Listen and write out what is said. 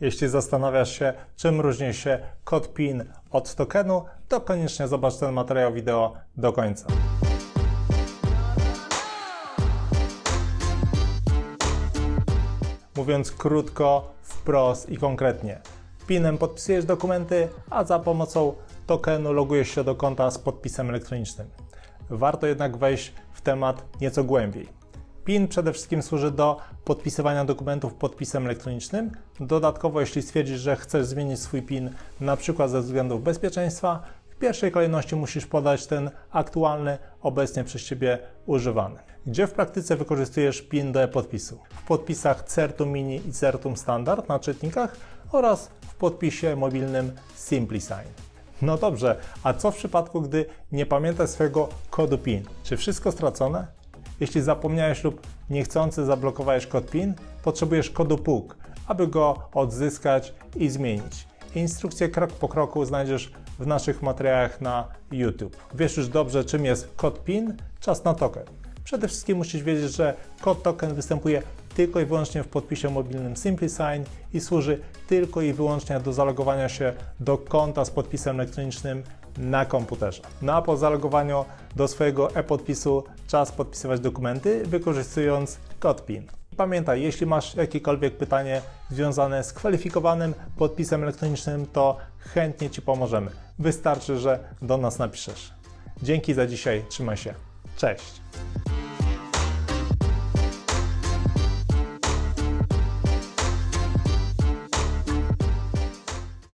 Jeśli zastanawiasz się, czym różni się kod PIN od tokenu, to koniecznie zobacz ten materiał wideo do końca. Mówiąc krótko, wprost i konkretnie. PIN-em podpisujesz dokumenty, a za pomocą tokenu logujesz się do konta z podpisem elektronicznym. Warto jednak wejść w temat nieco głębiej. PIN przede wszystkim służy do podpisywania dokumentów podpisem elektronicznym. Dodatkowo, jeśli stwierdzisz, że chcesz zmienić swój PIN na przykład ze względów bezpieczeństwa, w pierwszej kolejności musisz podać ten aktualny, obecnie przez Ciebie używany. Gdzie w praktyce wykorzystujesz PIN do e-podpisu? W podpisach Certum Mini i Certum Standard na czytnikach oraz w podpisie mobilnym SimpliSign. No dobrze, a co w przypadku, gdy nie pamiętasz swojego kodu PIN? Czy wszystko stracone? Jeśli zapomniałeś lub niechcący zablokowałeś kod PIN, potrzebujesz kodu PUK, aby go odzyskać i zmienić. Instrukcję krok po kroku znajdziesz w naszych materiałach na YouTube. Wiesz już dobrze, czym jest kod PIN, czas na token. Przede wszystkim musisz wiedzieć, że kod token występuje tylko i wyłącznie w podpisie mobilnym SimpliSign i służy tylko i wyłącznie do zalogowania się do konta z podpisem elektronicznym na komputerze. No a po zalogowaniu do swojego e-podpisu czas podpisywać dokumenty wykorzystując kod PIN. Pamiętaj, jeśli masz jakiekolwiek pytanie związane z kwalifikowanym podpisem elektronicznym, to chętnie Ci pomożemy. Wystarczy, że do nas napiszesz. Dzięki za dzisiaj, trzymaj się. Cześć!